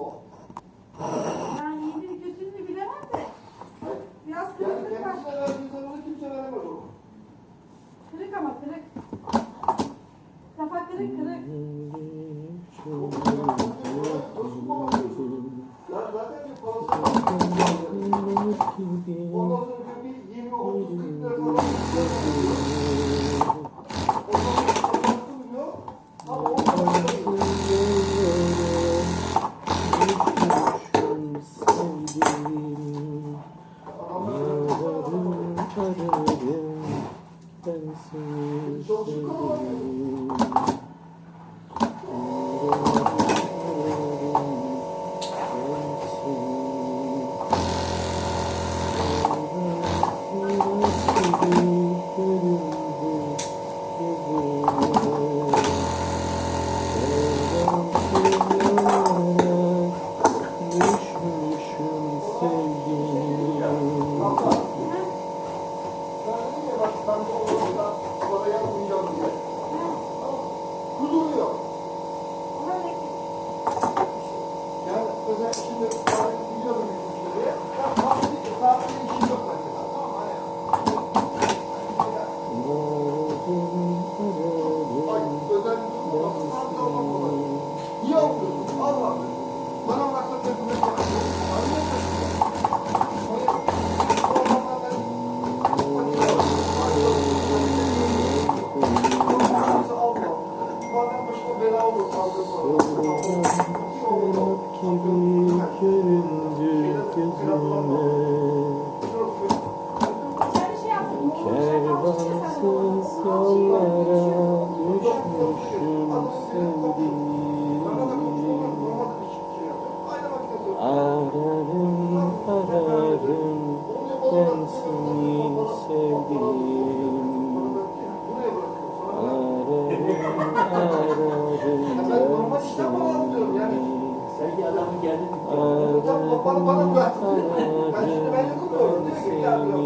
o. Yani iyiliğini kötülüğünü bilemem de. Biraz Yani kırıklık var. kendisine verdiği zamanı kimse veremez onu. Kırık ama kırık. Kafa kırık kırık. Kervansız yollara düşmüşüm ararım ben seni Sanki adamın geldi Ararım Bana bana bırak. Ben şimdi ben yapamıyorum. Diyor ki ya diyor.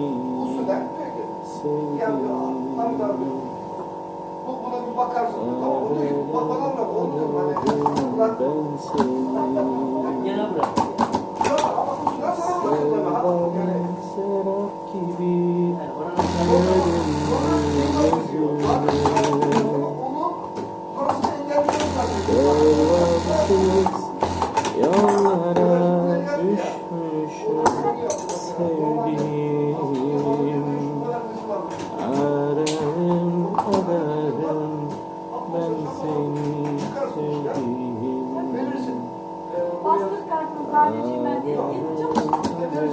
Usulden diyor ki. Ya diyor. Tam da diyor. Bu buna bir bakarsın. Tamam mı? Diyor ki bana bırak. Onu diyorum hani. Bırak. Yolsuz yollara düşmüşüm sevdiğim Ararım ararım ben seni sevdiğim Bastır kartını kardeşim ben gideceğim. Ben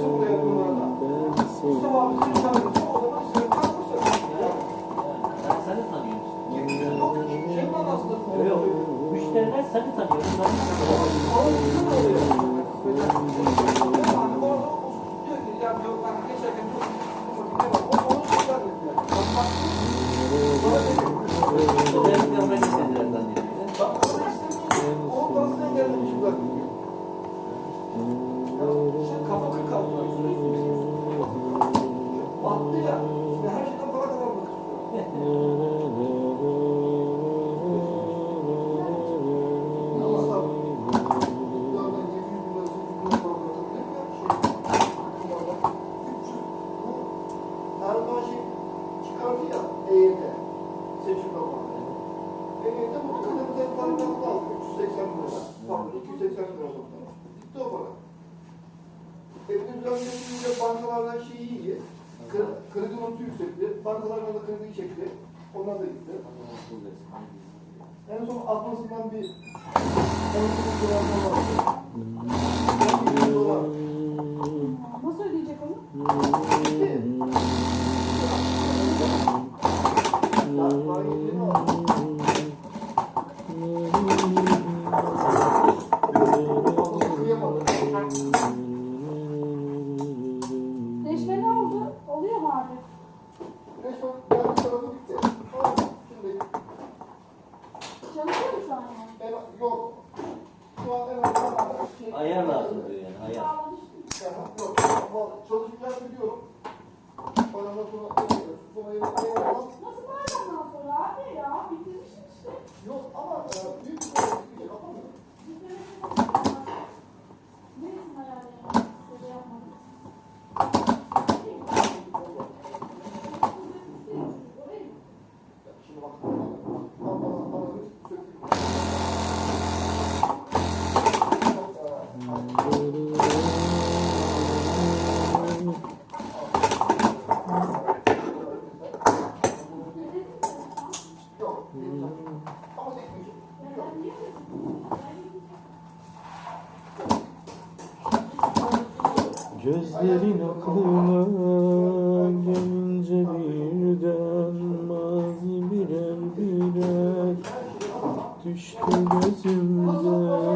seni Müşteriler seni tanıyor. Özellikle Evinin düzenlemesiyle bankalardan şeyi iyi. Kredi, kredi notu yüksekti. Bankalardan da krediyi çekti. Onlar da gitti. En son atmasından bir 12 bin dolar vardı. 12 bin dolar. Nasıl ödeyecek onu? Gitti. Ya, para yediğini Çalışıyor mu şu an yani? en, yok. Şu an en azından şey, Ayar lazım diyor yani. Ayar. Yok. Ama Çalışacağını biliyorum. Ondan sonra sonra eyvallah. Nasıl bayramdan sonra abi ya? Bitirmişsin işte. Yok ama e, büyük bir şey yapamıyorum. Bitirmişsin. Gözlerin aklıma gelince birden Mazi birer birer düştü gözümden.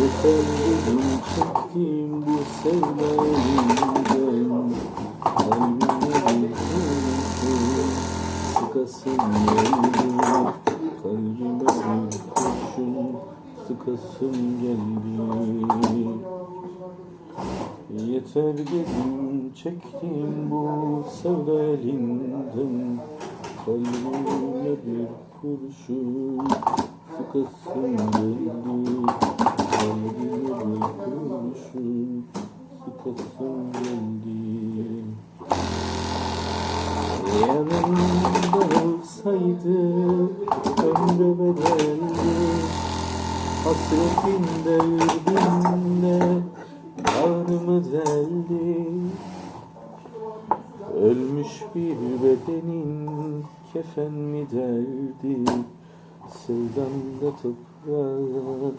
Yeter dedim çektiğim bu sevdalimden Kalbime bir kurşun sıkasın geldi Kalbime sıkasın geldi. Yeter dedim çektiğim bu sevda elinden. Kalbime bir kurşun sıkasın geldi. Kalbime bir kurşun sıkasın geldi. Yanımda olsaydı Hasretinde yurdumda Bağrımı deldi. Ölmüş bir bedenin kefen mi derdi Sevdamda toprağa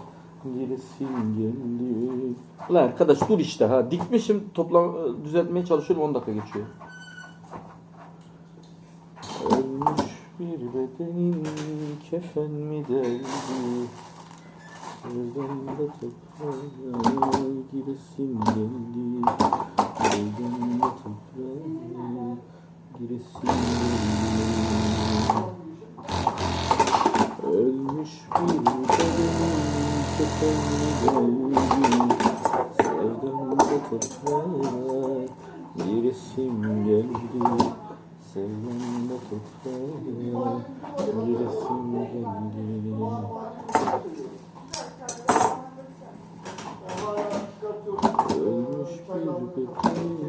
giresin geldi. Ulan arkadaş dur işte ha. Dikmişim toplam düzeltmeye çalışıyorum 10 dakika geçiyor. Ölmüş bir bedenin kefen mi derdi Sevdamda toprağa giresin geldi Sevdamda toprağa giresin geldi Ölmüş bir kefen mi derdi Sevdamda toprağa giresim geldi. Sevdamda toprağa giresim geldi Ölmüş bir bedenin